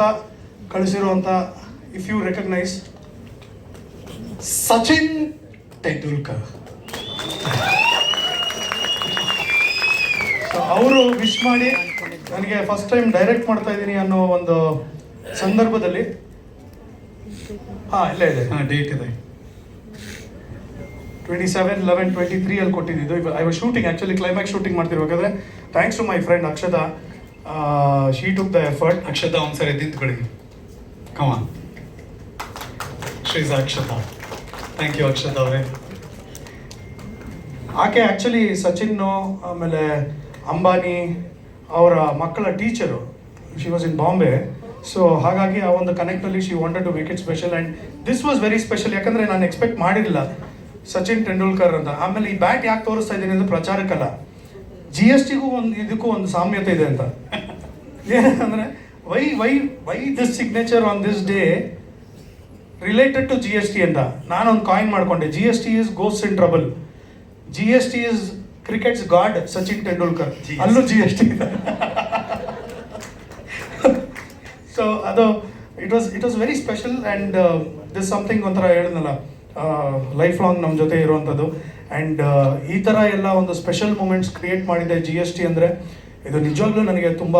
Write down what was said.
ಅಂತ ಕಳಿಸಿರುವಂಥ if you recognise Sachin Tendulkar. ಅವರು wish ಮಾಡಿ ನನಗೆ ಫಸ್ಟ್ ಟೈಮ್ ಡೈರೆಕ್ಟ್ ಮಾಡ್ತಾ ಇದ್ದೀನಿ ಅನ್ನೋ ಒಂದು ಸಂದರ್ಭದಲ್ಲಿ. ಹಾಂ ಇಲ್ಲೇ ಇದೆ. ಹಾಂ ಡೇಟ್ ಇದೆ. Twenty seven eleven twenty three ಅಲ್ಲಿ ಕೊಟ್ಟಿದ್ದು I was shooting actually climax shooting ಮಾಡ್ತಿರ್ಬೇಕಾದ್ರೆ. Thanks to my friend Akshata she took the effort Akshata ಒಂದ್ಸರಿ ನಿಂತ್ಕೊಳ್ಳಿ. ಕಮಾನ್ ಶ್ರೀಸ್ ಅಕ್ಷತಾ ಥ್ಯಾಂಕ್ ಯು ಅಕ್ಷತಾ ಅವರೇ. ಆಕೆ ಆ್ಯಕ್ಚುಲಿ ಸಚಿನ್ನು, ಆಮೇಲೆ ಅಂಬಾನಿ ಅವರ ಮಕ್ಕಳ teacher she was in Bombay so ಹಾಗಾಗಿ ಆ ಒಂದು ಕನೆಕ್ಟಲ್ಲಿ she wanted to make it special and this was very special ಯಾಕಂದರೆ ನಾನು ಎಕ್ಸ್ಪೆಕ್ಟ್ ಮಾಡಿರಲಿಲ್ಲ. ಸಚಿನ್ ತೆಂಡೂಲ್ಕರ್ ಅಂತ. ಆಮೇಲೆ ಈ ಬ್ಯಾಟ್ ಯಾಕೆ ತೋರಿಸ್ತಾ ಇದ್ದೀನಿ ಅಂದರೆ ಪ್ರಚಾರಕ್ಕಲ್ಲ. ಜಿ ಎಸ್ ಟಿಗೂ ಒಂದು, ಇದಕ್ಕೂ ಒಂದು ಸಾಮ್ಯತೆ ಇದೆ ಅಂತ. ಏನಂದರೆ why why why this signature on this day related to G S T ಅಂತ. ನಾನೊಂದು ಕಾಯಿನ್ ಮಾಡಿಕೊಂಡೆ. G S T is goes in trouble G S T is cricket's god Sachin Tendulkar. ಅಲ್ಲೂ ಜಿ ಎಸ್ ಟಿ ಇದೆ. So ಅದು it was it was very special and this something ಒಂಥರ ಹೇಳಿದ್ನಲ್ಲ life long ನಮ್ಮ ಜೊತೆ ಇರುವಂಥದ್ದು. And ಈ ಥರ ಎಲ್ಲ ಒಂದು ಸ್ಪೆಷಲ್ ಮೂಮೆಂಟ್ಸ್ ಕ್ರಿಯೇಟ್ ಮಾಡಿದೆ ಜಿ ಎಸ್ ಟಿ ಅಂದರೆ ಇದು ನಿಜವಾಗ್ಲೂ ನನಗೆ ತುಂಬ